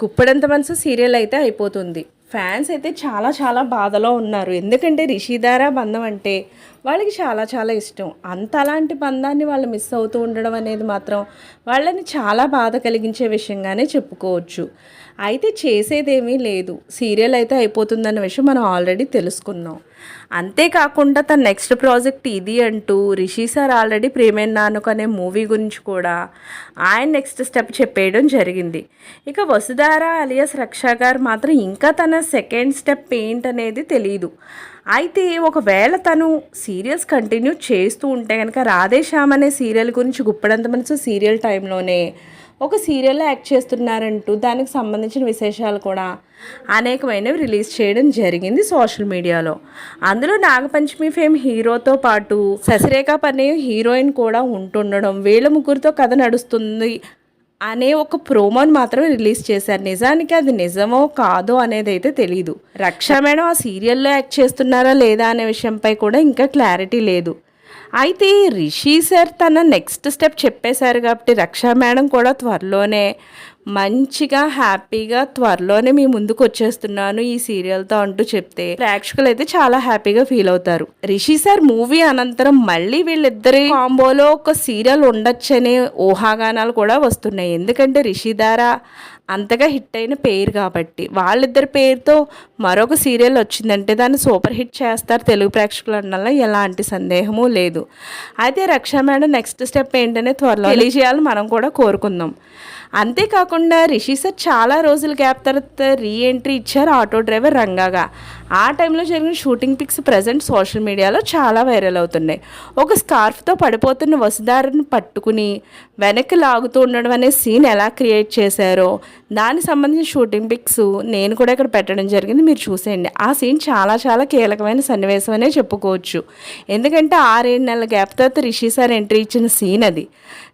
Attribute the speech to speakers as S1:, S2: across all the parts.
S1: కుప్పడంత మనసు సీరియల్ అయితే అయిపోతుంది. ఫ్యాన్స్ అయితే చాలా చాలా బాధలో ఉన్నారు. ఎందుకంటే రిషిధారా బంధం అంటే వాళ్ళకి చాలా చాలా ఇష్టం. అంత అలాంటి బంధాన్ని వాళ్ళు మిస్ అవుతూ ఉండడం అనేది మాత్రం వాళ్ళని చాలా బాధ కలిగించే విషయంగానే చెప్పుకోవచ్చు. అయితే చేసేదేమీ లేదు. సీరియల్ అయితే అయిపోతుందన్న విషయం మనం ఆల్రెడీ తెలుసుకున్నాం. అంతేకాకుండా తన నెక్స్ట్ ప్రాజెక్ట్ ఇది అంటూ రిషి సార్ ఆల్రెడీ ప్రేమైన నానుక అనే మూవీ గురించి కూడా ఆయన నెక్స్ట్ స్టెప్ చెప్పేయడం జరిగింది. ఇక వసుధార అలియాస్ రక్ష గారు మాత్రం ఇంకా తన సెకండ్ స్టెప్ ఏంటనేది తెలియదు అయితే ఒకవేళ తను సీరియల్స్ కంటిన్యూ చేస్తూ ఉంటే కనుక రాధేశ్యామ్ అనే సీరియల్ గురించి గుప్పడంత మనసు సీరియల్ టైంలోనే ఒక సీరియల్లో యాక్ట్ చేస్తున్నారంటూ దానికి సంబంధించిన విశేషాలు కూడా అనేకమైనవి రిలీజ్ చేయడం జరిగింది సోషల్ మీడియాలో. అందులో నాగపంచమి ఫేమ్ హీరోతో పాటు శశిరేఖ పనే హీరోయిన్ కూడా ఉంటుండడం వీళ్ళ ముగ్గురితో కథ నడుస్తుంది అనే ఒక ప్రోమోని మాత్రమే రిలీజ్ చేశారు. నిజానికి అది నిజమో కాదో అనేది అయితే తెలియదు రక్ష మేడం ఆ సీరియల్లో యాక్ట్ చేస్తున్నారా లేదా అనే విషయంపై కూడా ఇంకా క్లారిటీ లేదు. అయితే రిషి సార్ తన నెక్స్ట్ స్టెప్ చెప్పేశారు కాబట్టి రక్షా మేడం కూడా త్వరలోనే మంచిగా హ్యాపీగా త్వరలోనే మీ ముందుకు వచ్చేస్తున్నాను ఈ సీరియల్తో అంటూ చెప్తే ప్రేక్షకులు అయితే చాలా హ్యాపీగా ఫీల్ అవుతారు. రిషి సార్ మూవీ అనంతరం మళ్ళీ వీళ్ళిద్దరి కాంబోలో ఒక సీరియల్ ఉండొచ్చనే ఊహాగానాలు కూడా వస్తున్నాయి. ఎందుకంటే రిషి దారా అంతగా హిట్ అయిన పేరు కాబట్టి. వాళ్ళిద్దరి పేరుతో మరొక సీరియల్ వచ్చిందంటే దాన్ని సూపర్ హిట్ చేస్తారు తెలుగు ప్రేక్షకులు అనడంలో ఎలాంటి సందేహము లేదు. అయితే రక్షా మేడం నెక్స్ట్ స్టెప్ ఏంటనే త్వరలో తెలియజేయాలని మనం కూడా కోరుకుందాం. అంతేకాకుండా రిషి సార్ చాలా రోజుల గ్యాప్ తర్వాత రీ ఎంట్రీ ఇచ్చారు ఆటో డ్రైవర్ రంగాగా. ఆ టైంలో జరిగిన షూటింగ్ పిక్స్ ప్రజెంట్ సోషల్ మీడియాలో చాలా వైరల్ అవుతున్నాయి. ఒక స్కార్ఫ్తో పడిపోతున్న వసుదారిని పట్టుకుని వెనక్కి లాగుతూ ఉండడం అనే సీన్ ఎలా క్రియేట్ చేశారో దానికి సంబంధించిన షూటింగ్ పిక్స్ నేను కూడా ఇక్కడ పెట్టడం జరిగింది. మీరు చూసేయండి. ఆ సీన్ చాలా చాలా కీలకమైన సన్నివేశం అనే చెప్పుకోవచ్చు. ఎందుకంటే ఆరేడు నెలల గ్యాప్ తర్వాత రిషి సార్ ఎంట్రీ ఇచ్చిన సీన్ అది.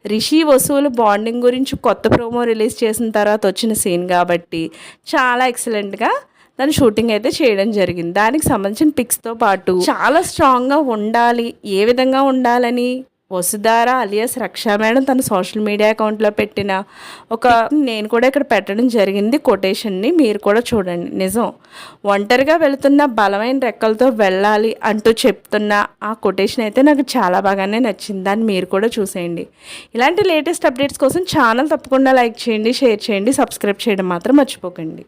S1: రిషి వసూలు బాండింగ్ గురించి కొత్త ప్రోమో రిలీజ్ చేసిన తర్వాత వచ్చిన సీన్ కాబట్టి చాలా ఎక్సలెంట్గా దాని షూటింగ్ అయితే చేయడం జరిగింది. దానికి సంబంధించిన పిక్స్తో పాటు చాలా స్ట్రాంగ్గా ఉండాలి ఏ విధంగా ఉండాలని వసుధార అలియాస్ రక్షా మేడం తన సోషల్ మీడియా అకౌంట్లో పెట్టిన ఒక నేను కూడా ఇక్కడ పెట్టడం జరిగింది కొటేషన్ని. మీరు కూడా చూడండి. నిజం. ఒంటరిగా వెళుతున్న బలమైన రెక్కలతో వెళ్ళాలి అంటూ చెప్తున్న ఆ కొటేషన్ అయితే నాకు చాలా బాగానే నచ్చింది. దాన్ని మీరు కూడా చూసేయండి. ఇలాంటి లేటెస్ట్ అప్డేట్స్ కోసం ఛానల్ తప్పకుండా లైక్ చేయండి షేర్ చేయండి సబ్స్క్రైబ్ చేయడం మాత్రం మర్చిపోకండి.